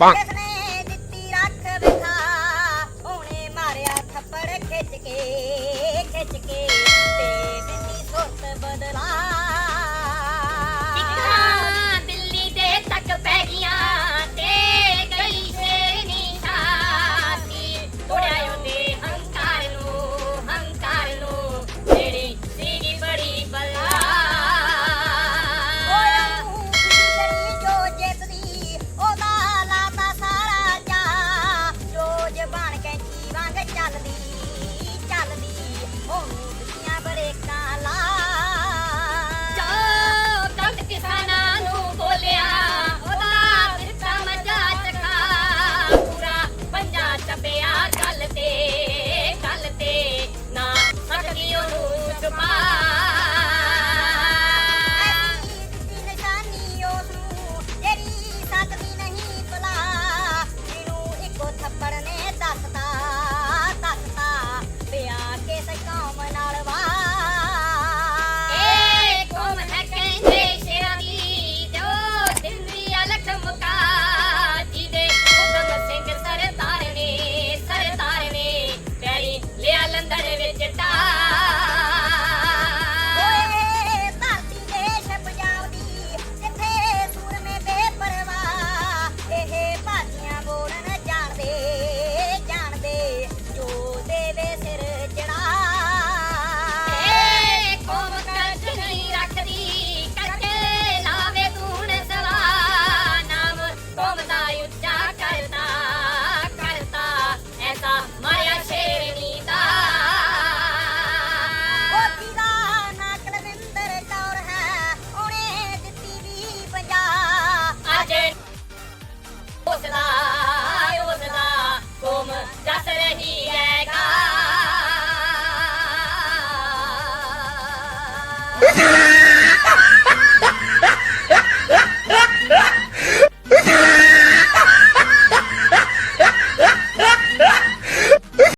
ਕਿਸ ਨੇ ਦਿੱਤੀ ਰੱਖ ਵਿਖਾ? ਉਹਨੇ ਮਾਰਿਆ ਥੱਪੜ ਖਿੱਚ ਕੇ ਖਿੱਚ ਕੇ।